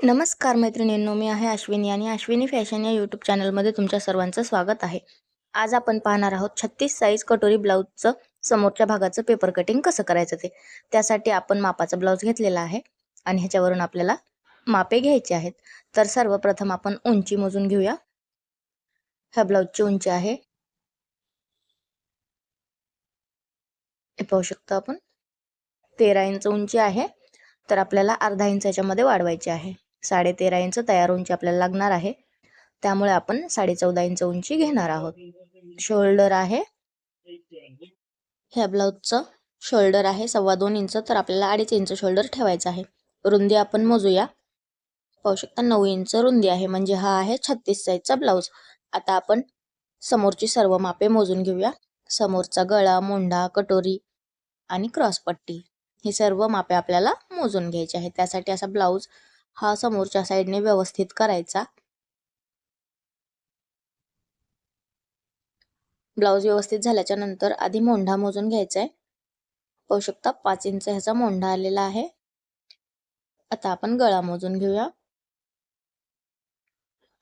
नमस्कार मैत्रिणींनो मी आहे अश्विनी आणि अश्विनी फॅशन या यूट्यूब चॅनलमध्ये तुमच्या सर्वांचं स्वागत आहे. आज आपण पाहणार आहोत छत्तीस साईज कटोरी ब्लाऊजचं समोरच्या भागाचं पेपर कटिंग कसं करायचं ते. त्यासाठी आपण मापाचा ब्लाऊज घेतलेला आहे आणि ह्याच्यावरून आपल्याला मापे घ्यायचे आहेत. तर सर्वप्रथम आपण उंची मोजून घेऊया. ह्या ब्लाऊजची उंची आहे. हे पाहू शकतो आपण. तेरा इंच उंची आहे. तर आपल्याला अर्धा इंच याच्यामध्ये वाढवायची आहे. साडेतेरा इंच तयार उंची आपल्याला लागणार आहे. त्यामुळे आपण साडे चौदा इंच उंची घेणार आहोत. शोल्डर आहे. ह्या ब्लाऊजचं शोल्डर आहे. सव्वा दोन इंच तर आपल्याला अडीच इंच शोल्डर ठेवायचं आहे. रुंदी आपण मोजूया. पाहू शकता नऊ इंच रुंदी आहे. म्हणजे हा आहे छत्तीस साईजचा ब्लाऊज. आता आपण समोरची सर्व मापे मोजून घेऊया. समोरचा गळा मोंढा कटोरी आणि क्रॉसपट्टी. ही सर्व मापे आपल्याला मोजून घ्यायची आहे त्यासाठी असा ब्लाऊज हा समोरच्या साईडने व्यवस्थित करायचा. ब्लाऊज व्यवस्थित झाल्याच्यानंतर आधी मोंढा मोजून घ्यायचा आहे पाहू शकता पाच इंच ह्याचा मोंढा आलेला आहे. आता आपण गळा मोजून घेऊया.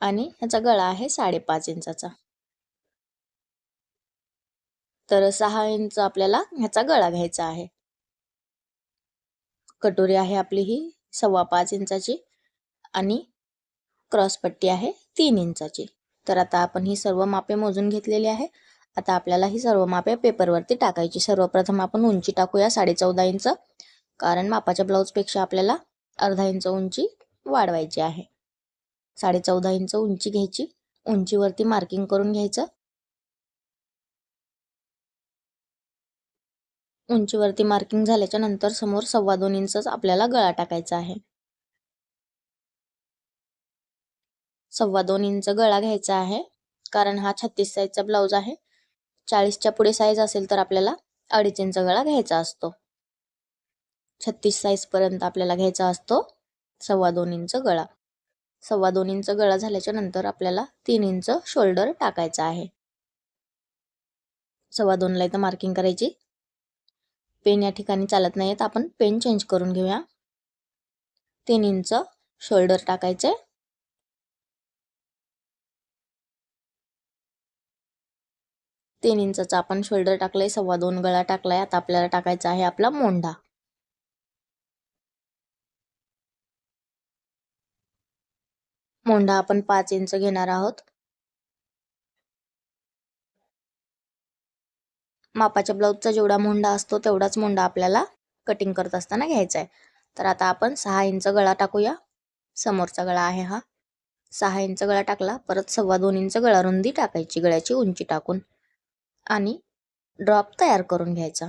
आणि ह्याचा गळा आहे साडेपाच इंचाचा. तर सहा इंच आपल्याला ह्याचा गळा घ्यायचा आहे. कटोरी आहे आपली ही. सव्वा पाच इंचाची आणि क्रॉसपट्टी आहे तीन इंचाची. तर आता आपण ही सर्व मापे मोजून घेतलेली आहे. आता आपल्याला ही सर्व मापे पेपरवरती टाकायची. सर्वप्रथम आपण उंची टाकूया साडे चौदा इंच. कारण मापाच्या ब्लाऊजपेक्षा आपल्याला अर्धा इंच उंची वाढवायची आहे. साडे चौदा इंच उंची घ्यायची. उंचीवरती मार्किंग करून घ्यायचं. उंचीवरती मार्किंग झाल्याच्यानंतर समोर सव्वा दोन इंचच आपल्याला गळा टाकायचा आहे. सव्वा दोन इंच गळा घ्यायचा आहे. कारण हा छत्तीस साईजचा ब्लाऊज आहे. चाळीसच्या पुढे साईज असेल तर आपल्याला अडीच इंच गळा घ्यायचा असतो. छत्तीस साईज पर्यंत आपल्याला घ्यायचा असतो सव्वा दोन इंच गळा. सव्वा दोन इंच गळा झाल्याच्यानंतर आपल्याला तीन इंच शोल्डर टाकायचा आहे. सव्वा दोनला इथं मार्किंग करायची. पेन या ठिकाणी चालत नाही तर आपण पेन चेंज करून घेऊया. तीन इंच शोल्डर टाकायचे. तीन इंचाचा आपण शोल्डर टाकलाय सव्वा दोन गळा टाकलाय. आता आपल्याला टाकायचा आहे आपला मोंढा. मोंढा आपण पाच इंच घेणार आहोत. मापाच्या ब्लाऊजचा जेवढा मुंडा असतो तेवढाच मुंडा आपल्याला कटिंग करत असताना घ्यायचा आहे. तर आता आपण सहा इंच गळा टाकूया. समोरचा गळा आहे हा. सहा इंच गळा टाकला परत सव्वा दोन इंच गळा रुंदी टाकायची गळ्याची उंची टाकून. आणि ड्रॉप तयार करून घ्यायचा.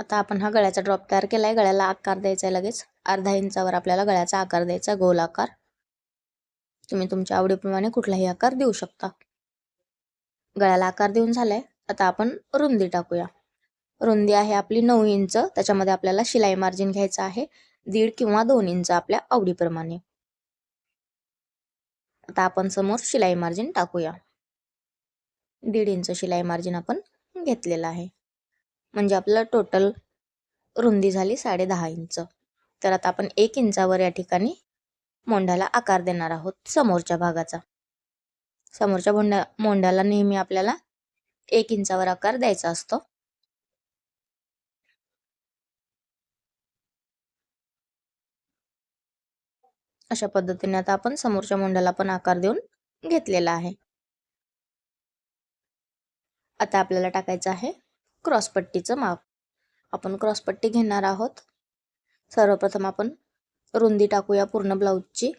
आता आपण हा गळ्याचा ड्रॉप तयार केलाय. गळ्याला आकार द्यायचा आहे लगेच. अर्धा इंचावर आपल्याला गळ्याचा आकार द्यायचा गोल आकार. तुम्ही तुमच्या आवडीप्रमाणे कुठलाही आकार देऊ शकता. गळ्याला आकार देऊन झालाय. आता आपण रुंदी टाकूया. रुंदी आहे आपली नऊ इंच. त्याच्यामध्ये आपल्याला शिलाई मार्जिन घ्यायचं आहे. दीड किंवा दोन इंच आपल्या आवडीप्रमाणे. आता आपण समोर शिलाई मार्जिन टाकूया. दीड इंच शिलाई मार्जिन आपण घेतलेलं आहे. म्हणजे आपलं टोटल रुंदी झाली साडे दहा इंच. तर आता आपण एक इंचावर या ठिकाणी मोंढ्याला आकार देणार आहोत समोरच्या भागाचा. समोरच्या मोंढ्या मोंढ्याला नेहमी आपल्याला एक इंचावर आकार द्यायचा असतो. अशा पद्धतीने आता आपण समोरच्या मोंढ्याला पण आकार देऊन घेतलेला आहे. आता आपल्याला टाकायचं आहे क्रॉसपट्टीचं माप. आपण क्रॉसपट्टी घेणार आहोत. सर्वप्रथम आपण रुंदी टाकूया पूर्ण ब्लाऊजची.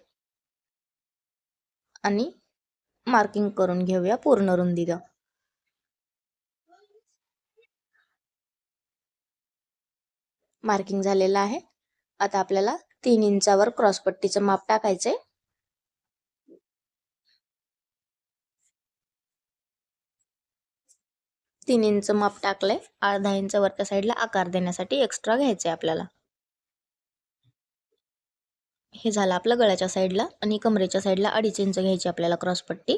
आणि मार्किंग करून घेऊया पूर्ण रुंदीला मार्किंग झालेलं आहे. आता आपल्याला तीन इंचावर क्रॉसपट्टीचं माप टाकायचंय. तीन इंच माप टाकलंय. अर्धा इंच वरच्या साईडला आकार देण्यासाठी एक्स्ट्रा घ्यायचंय आपल्याला. हे झालं आपलं गळ्याच्या साईडला आणि कमरेच्या साईडला अडीच इंच घ्यायची आपल्याला क्रॉसपट्टी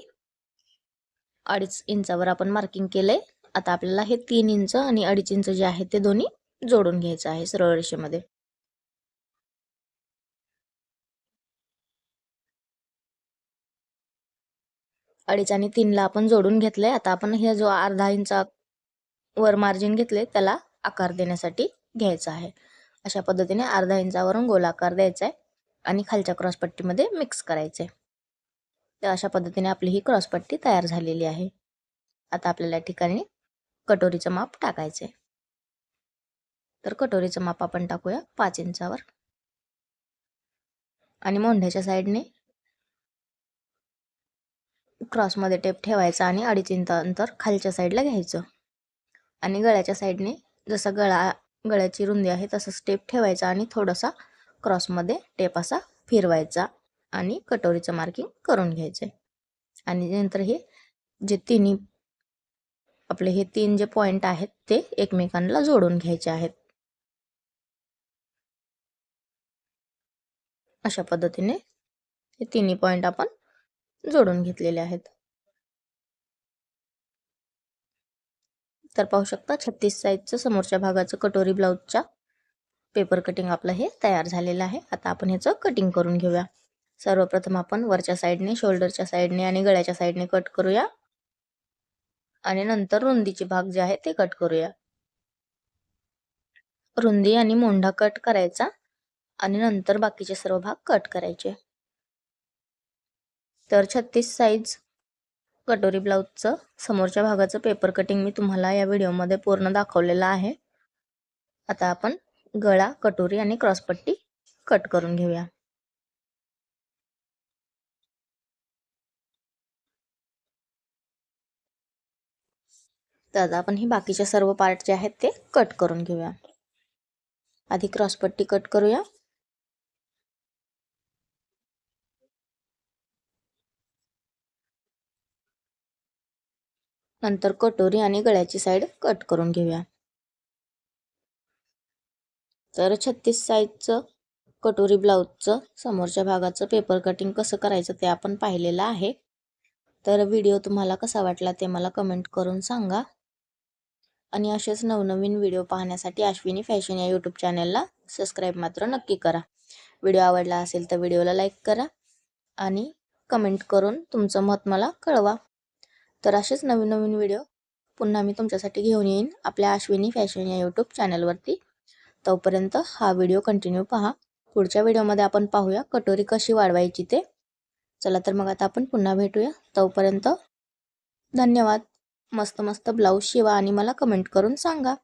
अडीच इंचावर आपण मार्किंग केलंय. आता आपल्याला हे तीन इंच आणि अडीच इंच जे आहे ते दोन्ही जोडून घ्यायचं आहे सरळ रेषेमध्ये. अडीच आणि तीनला आपण जोडून घेतलंय. आता आपण हे जो अर्धा इंचा वर मार्जिन घेतले त्याला आकार देण्यासाठी घ्यायचा आहे. अशा पद्धतीने अर्धा इंचावरून गोलाकार द्यायचा आहे. आणि खालच्या क्रॉसपट्टीमध्ये मिक्स करायचे. तर अशा पद्धतीने आपली ही क्रॉसपट्टी तयार झालेली आहे. आता आपल्याला या ठिकाणी कटोरीचं माप टाकायचे तर कटोरीचं माप आपण टाकूया पाच इंचावर. आणि मोंढ्याच्या साईडने क्रॉसमध्ये टेप ठेवायचा आणि अडीच इंच अंतर खालच्या साईडला घ्यायचं. आणि गळ्याच्या साईडने जसं गळा गळ्याची रुंदी आहे तसंच टेप ठेवायचा आणि थोडासा क्रॉसमध्ये टेप असा फिरवायचा आणि कटोरीचं मार्किंग करून घ्यायचं आणि नंतर हे जे तिन्ही आपले हे तीन जे पॉईंट आहेत ते एकमेकांना जोडून घ्यायचे आहेत. अशा पद्धतीने हे तिन्ही पॉईंट आपण जोडून घेतलेले आहेत. तर पाहू शकता छत्तीस साईजचं समोरच्या भागाचं कटोरी ब्लाऊजच्या पेपर कटिंग आपलं हे तयार झालेलं आहे. आता आपण ह्याचं कटिंग करून घेऊया. सर्वप्रथम आपण वरच्या साईडने शोल्डरच्या साईडने आणि गळ्याच्या साईडने कट करूया. आणि नंतर रुंदीचे भाग जे आहे ते कट करूया. रुंदी आणि मोंढा कट करायचा आणि नंतर बाकीचे सर्व भाग कट करायचे. तर छत्तीस साईज कटोरी ब्लाऊजचं समोरच्या भागाचं पेपर कटिंग मी तुम्हाला या व्हिडिओमध्ये पूर्ण दाखवलेलं आहे. आता आपण गळा कटोरी आणि क्रॉसपट्टी कट करून घेऊया. तर आता आपण ही बाकीचे सर्व पार्ट जे आहेत ते कट करून घेऊया. आधी क्रॉसपट्टी कट करूया. नंतर कटोरी आणि गळ्याची साईड कट करून घेऊया. तर छत्तीस साईजचं कटोरी ब्लाऊजचं समोरच्या भागाचं पेपर कटिंग कसं करायचं ते आपण पाहिलेलं आहे. तर व्हिडिओ तुम्हाला कसा वाटला ते मला कमेंट करून सांगा. आणि असेच नवनवीन व्हिडिओ पाहण्यासाठी अश्विनी फॅशन या यूट्यूब चॅनलला सबस्क्राईब मात्र नक्की करा. व्हिडिओ आवडला असेल तर व्हिडिओला लाईक करा आणि कमेंट करून तुमचं मत मला कळवा. तर असेच नवीन नवीन व्हिडिओ पुन्हा मी तुमच्यासाठी घेऊन येईन आपल्या अश्विनी फॅशन या यूट्यूब चॅनलवरती तोपर्यंत हा व्हिडिओ कंटिन्यू पहा. पुढच्या व्हिडिओमध्ये आपण पाहूया कटोरी कशी वाढवायची ते. चला तर मग आता आपण पुन्हा भेटूया. तोपर्यंत धन्यवाद. मस्त मस्त ब्लाऊज शिवा आणि मला कमेंट करून सांगा.